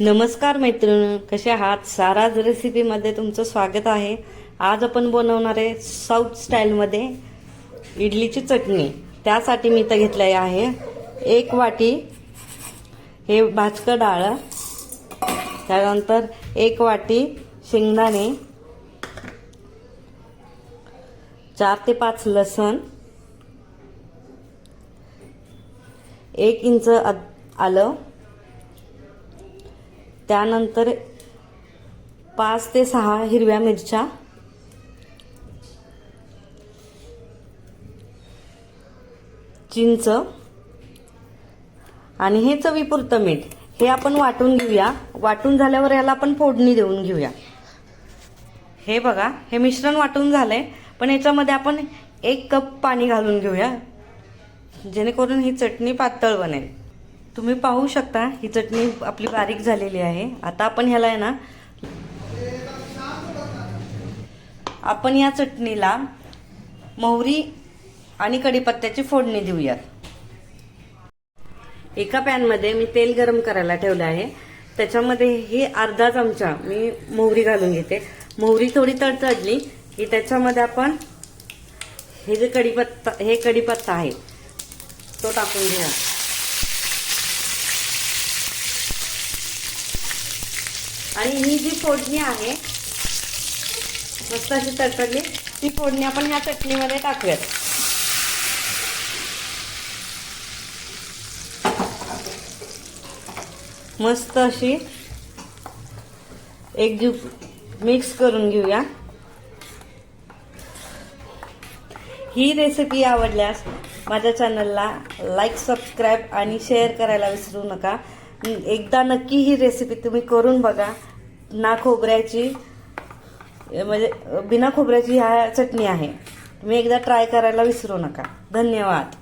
नमस्कार मैत्रिणी कसे आहात? साराज रेसिपीमध्ये तुमचं स्वागत आहे. आज आपण बनवणार आहे साऊथ स्टाईलमध्ये इडलीची चटणी. त्यासाठी मी इथं घेतले आहे एक वाटी हे भाजकं डाळ त्यानंतर एक वाटी शेंगदाणे चार ते पाच लसण एक इंच अद- आलं त्यानंतर पाच ते सहा हिरव्या मिरच्या. चिंच. आणि हे चवीपुरतं मीठ. हे आपण वाटून घेऊया. वाटून झाल्यावर याला आपण फोडणी देऊन घेऊया. हे बघा हे मिश्रण वाटून झालं आहे पण याच्यामध्ये आपण एक कप पाणी घालून घेऊया. जेणेकरून ही चटणी पातळ बनेल. तुम्ही पाहू शकता ही चटणी आपली बारीक झालेली आहे. आता आपण ह्याला आहे ना आपण या चटणीला मोहरी आणि कढीपत्त्याची फोडणी देऊयात. एका पॅनमध्ये मी तेल गरम करायला ठेवलं आहे. त्याच्यामध्ये हे अर्धा चमचा मी मोहरी घालून घेते. मोहरी थोडी तडतडली की त्याच्यामध्ये आपण हे जे कढीपत्ता हे कढीपत्ता आहे तो टाकून घ्या आणि ही जी फोडणी आहे मस्त अशी तडतडली ती फोडणी आपण ह्या चटणीमध्ये टाकूयात. मस्त अशी एक एकजीव मिक्स करून घेऊया. ही रेसिपी आवडल्यास माझ्या चॅनलला लाईक सबस्क्राईब आणि शेअर करायला विसरू नका. एकदा नक्की ही रेसिपी तुम्ही करून बघा. ना खोबऱ्याची म्हणजे बिना खोबऱ्याची ह्या चटणी आहे. तुम्ही एकदा ट्राय करायला विसरू नका. धन्यवाद.